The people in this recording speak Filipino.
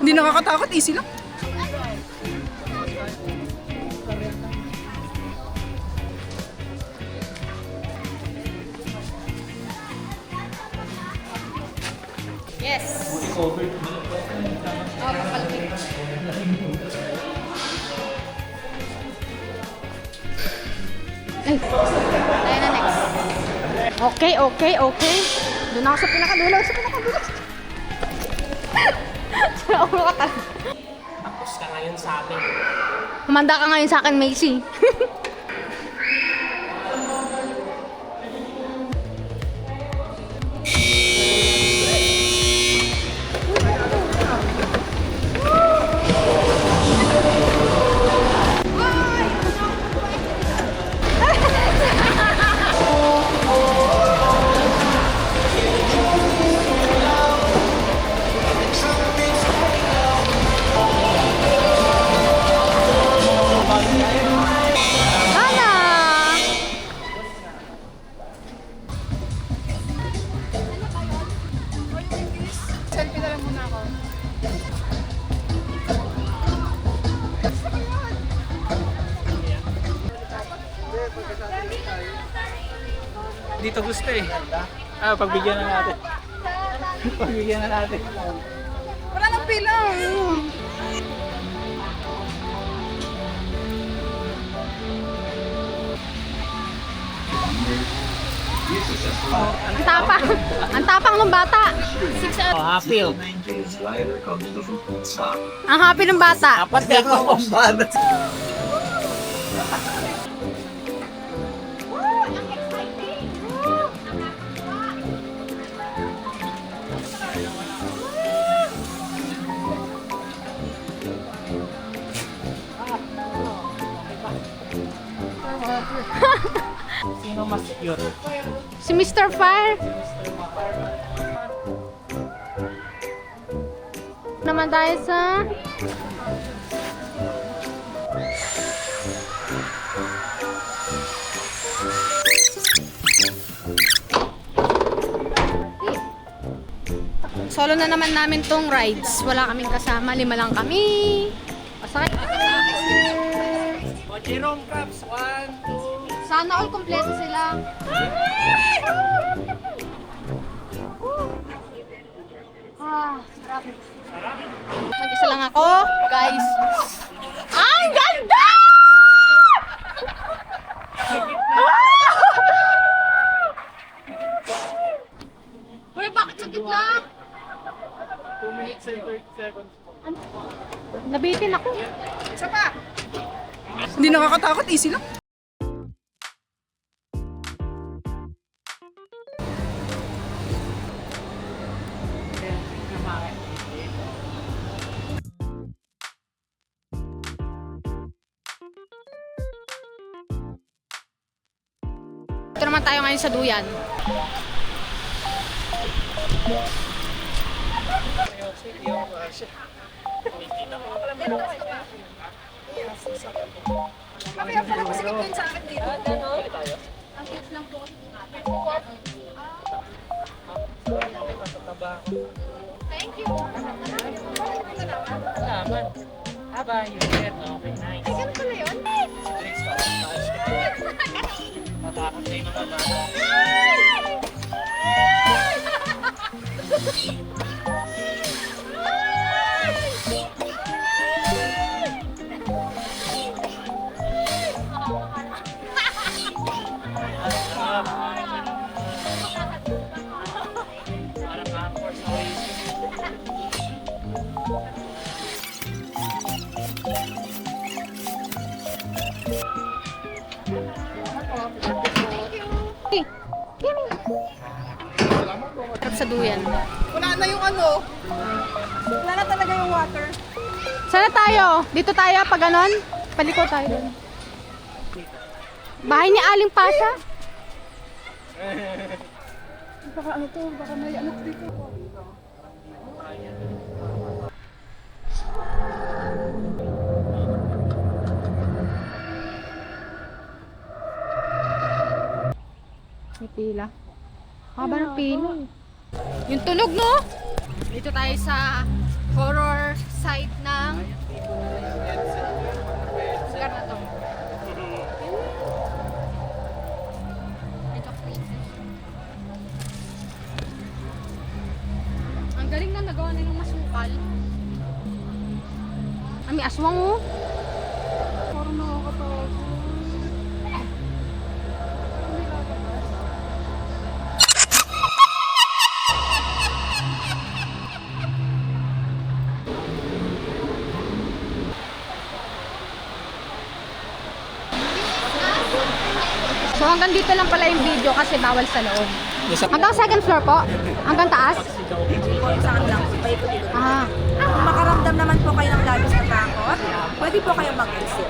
Hindi nakakatakot, easy lang. Yes. Oh, papalapit. Ay, tayo na next. Okay, okay, okay. Doon ako sa pinakadulo, sa pinakadulo. Sa ulo ka talaga. Tapos ka ngayon sa amin. Humanda ka ngayon sa akin, Macy. Dito gusto eh. Ah, pagbigyan na natin. pagbigyan na natin. Wala nang pila. Ang tapang. Ang tapang ng bata. Oh, happy. Ang happy ng bata. Dapat ako pambana. Sino mas cute? Si Mr. Fire. Naman tayo sa... Solo na naman namin tong rides. Wala kaming kasama. Lima lang kami. Masakit. O, Jerome Crabs, one, two. Sana all kompleto sila. Ah, sarap. Mag-isa lang ako, guys. Ang ganda! Uy, bakit sa gitna? 2 minutes and 30 seconds. Nabitin ako. Isa pa. Hindi nakakatakot, easy lang. Ito naman tayo ngayon sa Duyan. Kaya pala masikip yun sa akin dito. Thank you. Salamat. Aba, you get. Okay, nice. Ay, ganun pala yun? Ka. Matakot na yung mga bata. Hey. Sarap sa Duyan. Wala na yung ano. Wala na talaga yung water. Sana tayo? Dito tayo pag ganon? Paliko tayo doon. Bahay ni Aling Pasha? Baka ano to, baka may ano dito. pila. Haba ng pila. Yung tunog, no? Dito tayo sa horror site ng lugar na to. Ito crazy. Ang galing na nagawa nilang masukal. Ami aswang oh. Parang nakakatakot. Ang nilagamas. So hanggang dito lang pala yung video kasi bawal sa loob. Hanggang second floor po? Hanggang taas? Saan lang, paikot-ikot. Ah, Kung makaramdam naman po kayo ng labis na takot, pwede po kayong mag-exit.